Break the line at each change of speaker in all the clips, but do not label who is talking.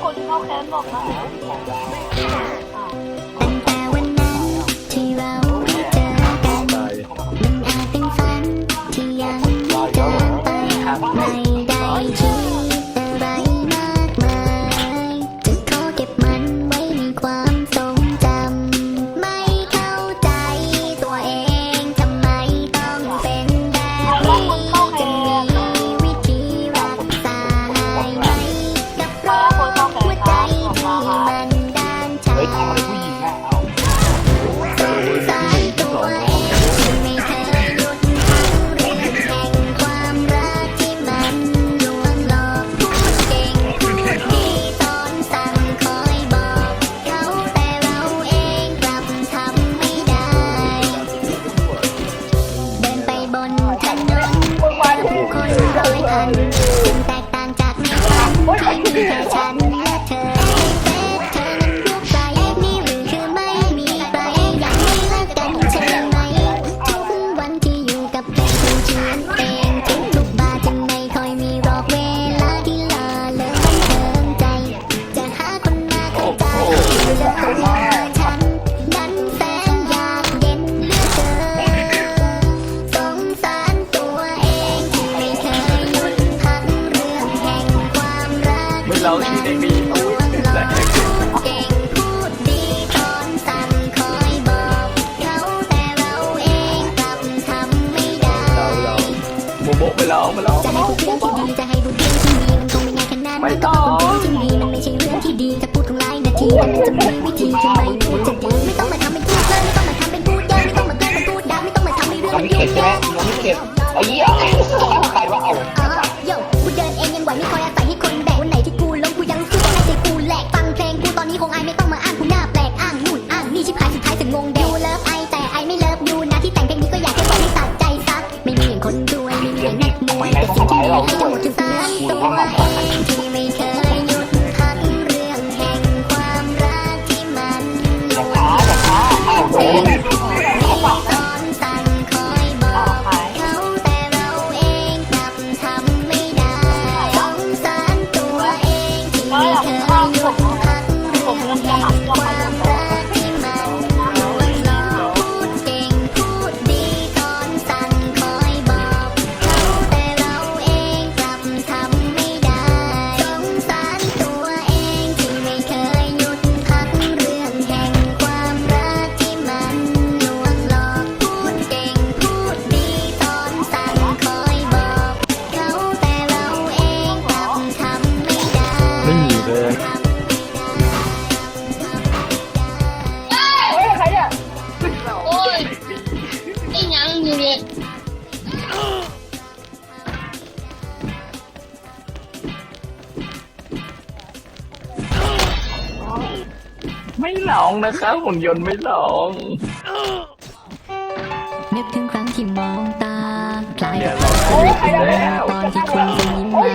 คนเข้าแคมป์บอก
แล้ว บกไปแล้วจะให้พู
ด
เรื่องที่ดีจะให้พูดเรื่องที่ดีมันคงไม่ง่ายขนาดนั้นไม่ต้องเรื่องที่ดีมันไม่ใช่เรื่องที่ดีแต่พูดทั้งหลายนาทีมันจะมีวิธีทำไมพูดจะดีไม่ต้องมาทำเป็นพูดเลยไม่ต้องมาทำเป็นพูดเยอะไม่ต้องมาแกล้งเป็นพูดด่าไม่ต้องมาทำเป็นเรื่องมันยุ่งยาก ร้องนะ
คะหุ่นยนต์ไม่ร้อง
นึกถึงครั้งที่มองตาคลายกับตอนที่คุณยิ้มมา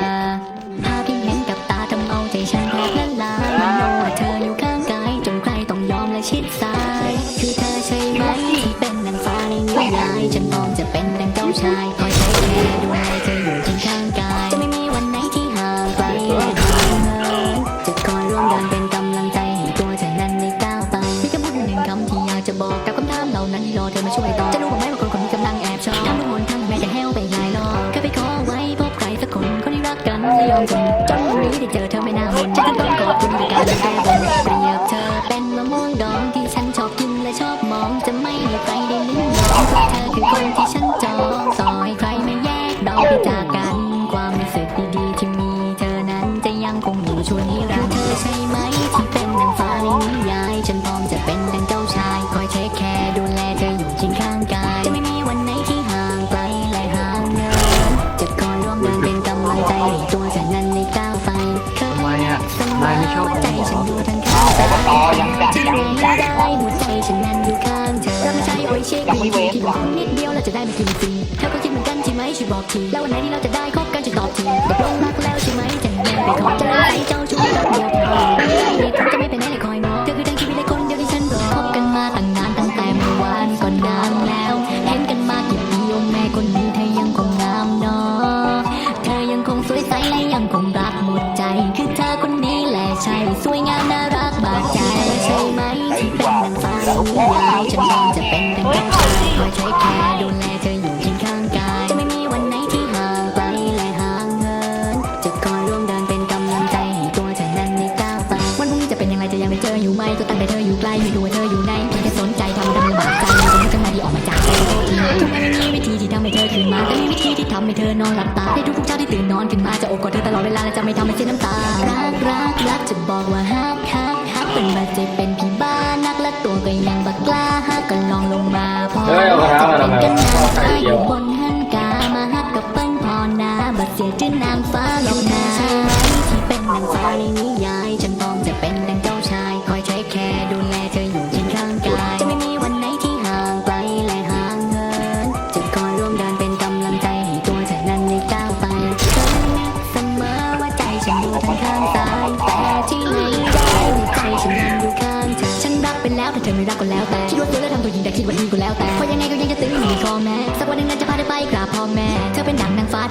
ภาพที่เห็นกับตาทำเอาใจฉันแทบละลายมโนว่าเธออยู่ข้างกายจนใครต้องยอมและชิดซ้าย คือเธอใช่ไหมที่เป็นนางฟ้าในนิยายฉันพร้อมจะเป็นดังเจ้าชายคอยใช้แค่ดูแลเธออยู่ข้างกาย จะไม่มีวันไหนที่ห่างไกลจะคอยร่วมเดิน ช่วยบอจะรู้บ้างไหมว่าคนคนนี้กำลังแอบชอบน้ำมันหนทั้งแม้จะแห้วไปหลายรอบเคยไปขอไว้พบใครสักคนคนที่รักกันและยอมจนจนวันนี้ได้เจอเธอไม่น่าหมดฉันต้องขอบคุณในการเลี้ยงดูเปรียบเธอเป็นมะม่วงดองที่ฉันชอบกินและชอบมองจะไม่มีใครได้ลิ้มลองเพราะเธอคือคนที่ฉันจอง ได้หัวใจฉันนั้นอยู่ข้างเธอรับไม่ใช่โอ้ยเช็คดีทีที่บอกนิดเดียวเราจะได้ไม่กินฟรีเธอก็คิดเหมือนกันใช่ไหมช่วยบอกทีแล้ววันไหนที่เราจะได้คบกันจะตอบทีตกลงรักแล้วใช่ไหมจะแน่ไปขอใจเจ้าชู้
เป็นดังเจ้าชายคอยใช้แคร์ดูแลเธออยู่เคียงข้างกาย จะไม่มีวันไหนที่ห่างไกลและห่างเหิน จะคอยร่วมเดินเป็นกำลังใจให้ตัวเธอนั้นในก้าวไป วันพรุ่งนี้จะเป็นอย่างไรจะยังได้เจออยู่ไหมก็ตั้งแต่เธออยู่ใกล้ไม่รู้ว่าเธออยู่ไหนเพียงแค่สนใจทำให้ทำลำบากใจไม่รู้จะมาดีออกมาจากใจโทษทีทำไมไม่มีวิธีที่ทำให้เธอคืนมาแต่มีวิธีที่ทำให้เธอนอนหลับตาในทุกๆเช้าที่ตื่นนอนขึ้นมาจะโอบกอดเธอตลอดเวลาและจะไม่ทำให้เสียน้ำตา รักรักรักจะบอกว่า เฮ้
ยเอากระทะมาทำไม
กัน
วะ
นา
เอาไข่
ฟ้าอ
เจียว
บนหันกามาฮักกับเปิ้ลพอนาบัดเสียชื่อนางฟ้าลงนาที่เป็นนางฟ้าในนิยายฉัน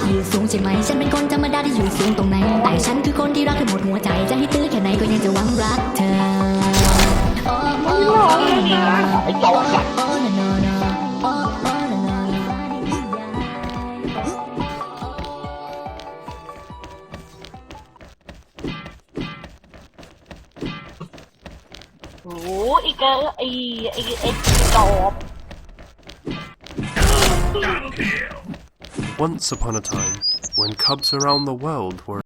ที่อยู่สูงใช่ไหม ฉันเป็นคนธรรมดาที่อยู่สูงตรงไหน แต่ฉันคือคนที่รักเธอหมดหัวใจ จะให้ตื้อแค่ไหนก็ยังจะหวังรักเธอโอ้โอ้โอ้โอ้ไอ้เจ้าสัตว์โอ้โนโนโนโอ้โอ้โนโนโน
โอ้โหอีกเกอไอ้ไอ้ไอ้จอบ
Once upon a time, when cubs around the world were